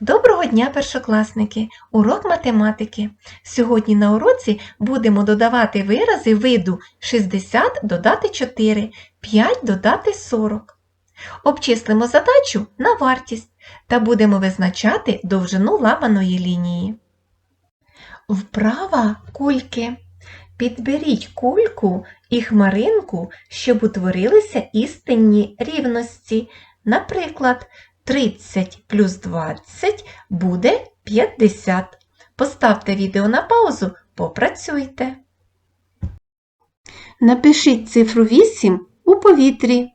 Доброго дня, першокласники! Урок математики. Сьогодні на уроці будемо додавати вирази виду 60 додати 4, 5 додати 40. Обчислимо задачу на вартість та будемо визначати довжину ламаної лінії. Вправа кульки. Підберіть кульку і хмаринку, щоб утворилися істинні рівності. Наприклад, 30 плюс 20 буде 50. Поставте відео на паузу, попрацюйте. Напишіть цифру 8 у повітрі.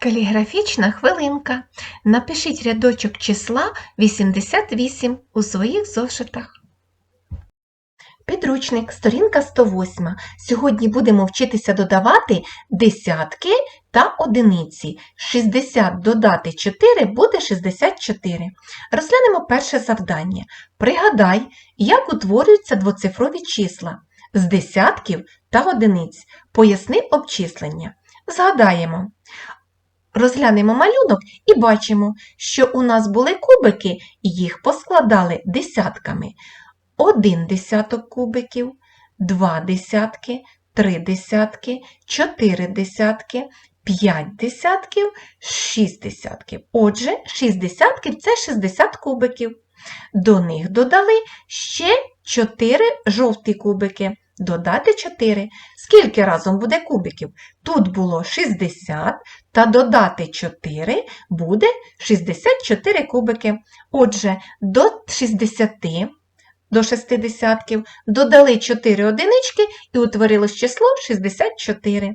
Каліграфічна хвилинка. Напишіть рядочок числа 88 у своїх зошитах. Підручник, сторінка 108. Сьогодні будемо вчитися додавати десятки та одиниці. 60 додати 4 буде 64. Розглянемо перше завдання. Пригадай, як утворюються двоцифрові числа з десятків та одиниць. Поясни обчислення. Згадаємо. Розглянемо малюнок і бачимо, що у нас були кубики, їх поскладали десятками. Один десяток кубиків, два десятки, три десятки, чотири десятки, п'ять десятків, шість десятків. Отже, шість десятків це 60 кубиків. До них додали ще 4 жовті кубики. Додати 4. Скільки разом буде кубиків? Тут було 60, та додати 4 буде 64 кубики. Отже, до 60 до шестидесятків, додали 4 одинички і утворилось число 64.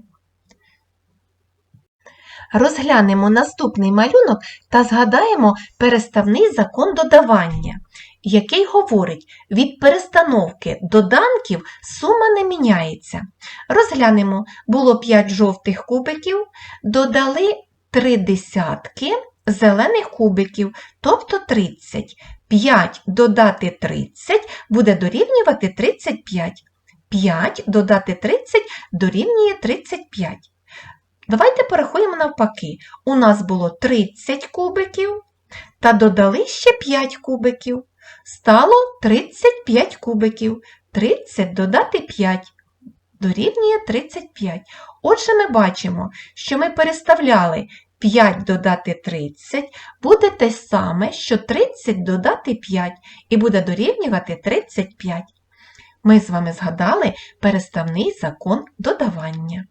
Розглянемо наступний малюнок та згадаємо переставний закон додавання, який говорить, від перестановки доданків сума не міняється. Розглянемо, було 5 жовтих кубиків, додали 3 десятки зелених кубиків, тобто 30. 5 додати 30 буде дорівнювати 35. 5 додати 30 дорівнює 35. Давайте порахуємо навпаки. У нас було 30 кубиків та додали ще 5 кубиків. Стало 35 кубиків. 30 додати 5 дорівнює 35. Отже, ми бачимо, що ми переставляли 5 додати 30 буде те саме, що 30 додати 5 і буде дорівнювати 35. Ми з вами згадали переставний закон додавання.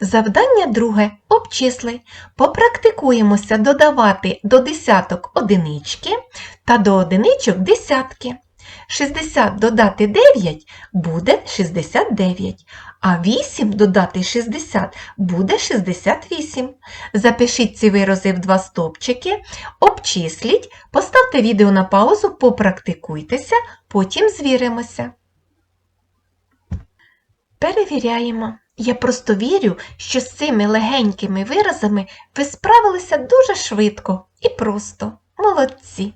Завдання друге. Обчисли. Попрактикуємося додавати до десяток одинички та до одиничок десятки. 60 додати 9 буде 69, а 8 додати 60 буде 68. Запишіть ці вирази в два стопчики, обчисліть, поставте відео на паузу, попрактикуйтеся, потім звіримося. Перевіряємо. Я просто вірю, що з цими легенькими виразами ви справилися дуже швидко і просто. Молодці!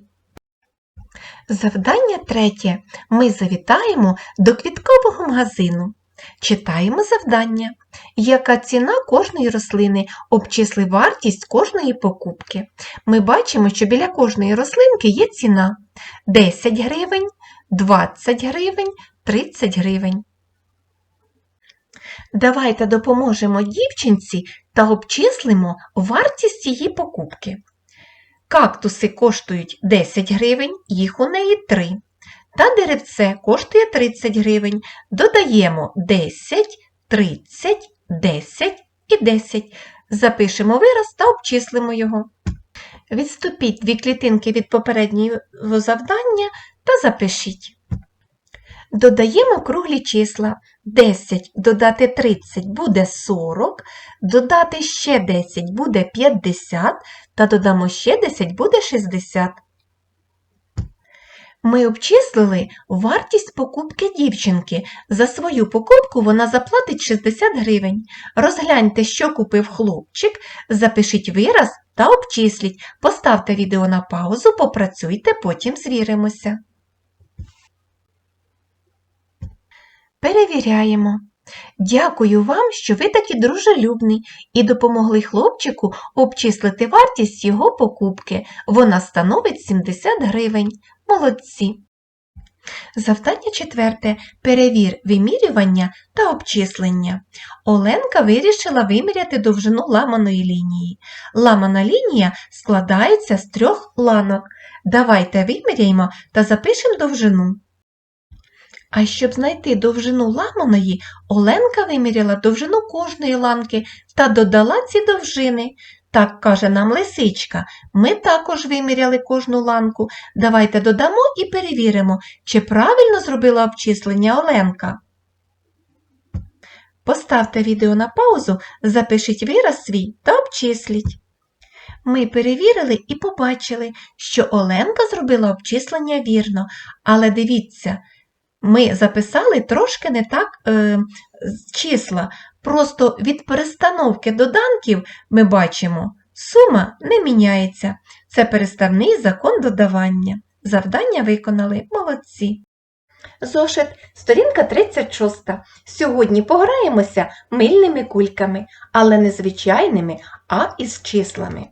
Завдання третє. Ми завітаємо до квіткового магазину. Читаємо завдання. Яка ціна кожної рослини? Обчисли вартість кожної покупки. Ми бачимо, що біля кожної рослинки є ціна 10 гривень, 20 гривень, 30 гривень. Давайте допоможемо дівчинці та обчислимо вартість її покупки. Кактуси коштують 10 гривень, їх у неї 3. Та деревце коштує 30 гривень. Додаємо 10, 30, 10 і 10. Запишемо вираз та обчислимо його. Відступіть дві клітинки від попереднього завдання та запишіть. Додаємо круглі числа. 10 додати 30 буде 40, додати ще 10 буде 50, та додамо ще 10 буде 60. Ми обчислили вартість покупки дівчинки. За свою покупку вона заплатить 60 гривень. Розгляньте, що купив хлопчик, запишіть вираз та обчисліть. Поставте відео на паузу, попрацюйте, потім звіримося. Перевіряємо. Дякую вам, що ви такі дружелюбний і допомогли хлопчику обчислити вартість його покупки. Вона становить 70 гривень. Молодці. Завдання четверте. Перевір вимірювання та обчислення. Оленка вирішила виміряти довжину ламаної лінії. Ламана лінія складається з трьох ланок. Давайте виміряємо та запишемо довжину. А щоб знайти довжину ламаної, Оленка виміряла довжину кожної ланки та додала ці довжини. Так каже нам лисичка. Ми також виміряли кожну ланку. Давайте додамо і перевіримо, чи правильно зробила обчислення Оленка. Поставте відео на паузу, запишіть вираз свій та обчисліть. Ми перевірили і побачили, що Оленка зробила обчислення вірно, але дивіться, ми записали трошки не так е, числа. Просто від перестановки доданків ми бачимо, сума не міняється. Це переставний закон додавання. Завдання виконали молодці. Зошит, сторінка 36. Сьогодні пограємося мильними кульками, але не звичайними, а із числами.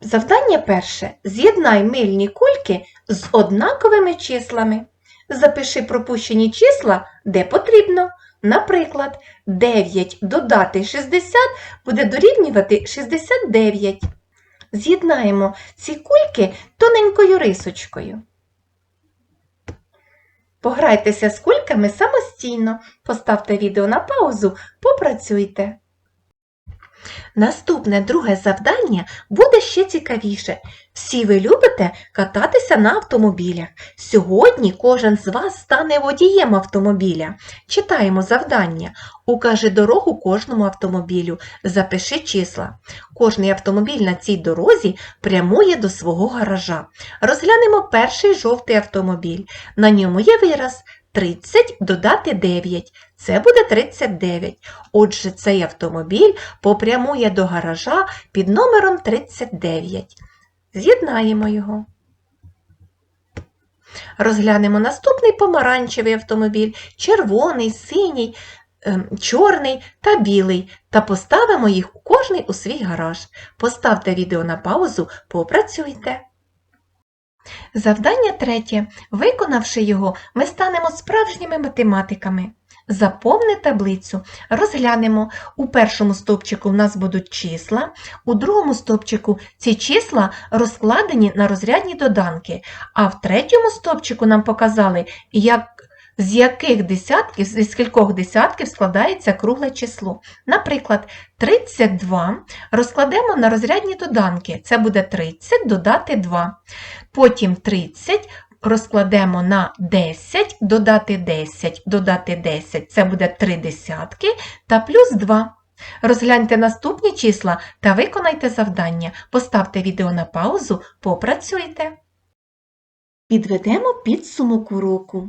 Завдання перше. З'єднай мильні кульки з однаковими числами. Запиши пропущені числа, де потрібно. Наприклад, 9 додати 60 буде дорівнювати 69. З'єднаємо ці кульки тоненькою рисочкою. Пограйтеся з кульками самостійно. Поставте відео на паузу, попрацюйте. Наступне друге завдання буде ще цікавіше. Всі ви любите кататися на автомобілях. Сьогодні кожен з вас стане водієм автомобіля. Читаємо завдання. Укажи дорогу кожному автомобілю. Запиши числа. Кожний автомобіль на цій дорозі прямує до свого гаража. Розглянемо перший жовтий автомобіль. На ньому є вираз 30 додати 9. Це буде 39. Отже, цей автомобіль попрямує до гаража під номером 39. З'єднаємо його. Розглянемо наступний помаранчевий автомобіль, червоний, синій, ем, чорний та білий та поставимо їх у кожний у свій гараж. Поставте відео на паузу, попрацюйте. Завдання третє. Виконавши його, ми станемо справжніми математиками. Заповни таблицю. Розглянемо. У першому стовпчику в нас будуть числа, у другому стовпчику ці числа розкладені на розрядні доданки, а в третьому стовпчику нам показали, як, з яких десятків, зі скількох десятків складається кругле число. Наприклад, 32 розкладемо на розрядні доданки. Це буде 30 додати 2. Потім 30 розкладемо на 10, додати 10, додати 10, це буде 3 десятки та плюс 2. Розгляньте наступні числа та виконайте завдання. Поставте відео на паузу, попрацюйте. Підведемо підсумок уроку.